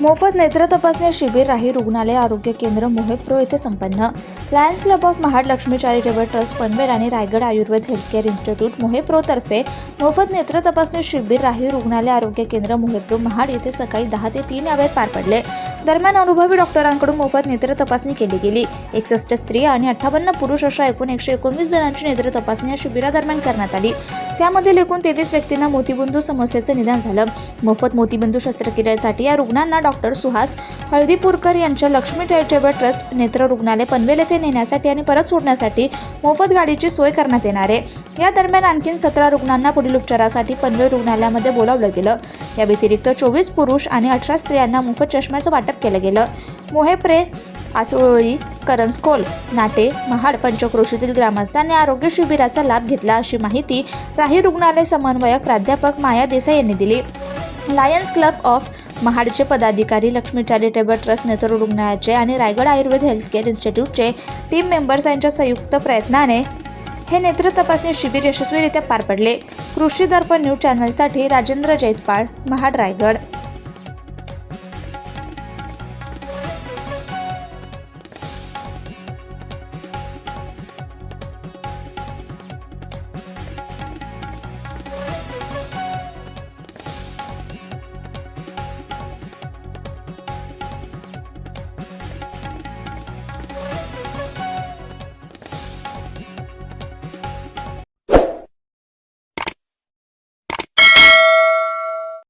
मोफत नेत्र तपासणी शिबिर राही रुग्णालय आरोग्य केंद्र मोहेप्रो येथे संपन्न. Lions club of Mahad Lakshmi charitable trust Panvel आणि रायगड आयुर्वेद हेल्थकेअर इन्स्टिट्यूट मोहेप्रोतर्फे मोफत नेत्र तपासणी शिबिर राही रुग्णालय आरोग्य केंद्र मोहेप्रो महाड येथे सकाळी दहा ते तीन या वेळेत पार पडले. दरम्यान अनुभवी डॉक्टरांकडून मोफत नेत्र तपासणी केली गेली. एकसष्ट स्त्रिया आणि अठ्ठावन्न पुरुष अशा एकूण एकशे एकोणवीस जणांची नेत्र तपासणी या शिबिरादरम्यान करण्यात आली. त्यामधील एकूण तेवीस व्यक्तींना मोतीबिंदू समस्येचं निदान झालं. मोफत मोतीबिंदू शस्त्रक्रियेसाठी या रुग्णांना डॉक्टर सुहास हळदीपूरकर यांच्या लक्ष्मी चॅरिटेबल ट्रस्ट नेत्र रुग्णालय पनवेल येथे नेण्यासाठी आणि परत सोडण्यासाठी मोफत गाडीची सोय करण्यात येणार आहे. या दरम्यान आणखीन सतरा रुग्णांना पुढील उपचारासाठी पनवेल रुग्णालयामध्ये बोलावलं गेलं. या व्यतिरिक्त चोवीस पुरुष आणि अठरा स्त्रियांना मोफत चष्म्याचं वाटप केलं गेलं. मोहेप्रे आसोळी करंजकोल नाटे महाड पंचक्रोशीतील ग्रामस्थांनी आरोग्य शिबिराचा लाभ घेतला अशी माहिती राही रुग्णालय समन्वयक प्राध्यापक माया देसाई यांनी दिली. लायन्स क्लब ऑफ महाडचे पदाधिकारी लक्ष्मी चॅरिटेबल ट्रस्ट नेत्र रुग्णालयाचे आणि रायगड आयुर्वेद हेल्थकेअर इन्स्टिट्यूटचे टीम मेंबर्स यांच्या संयुक्त प्रयत्नाने हे नेत्र तपासणी शिबिर यशस्वीरित्या पार पडले. कृषी दर्पण न्यूज चॅनलसाठी राजेंद्र जैतपाळ महाड रायगड.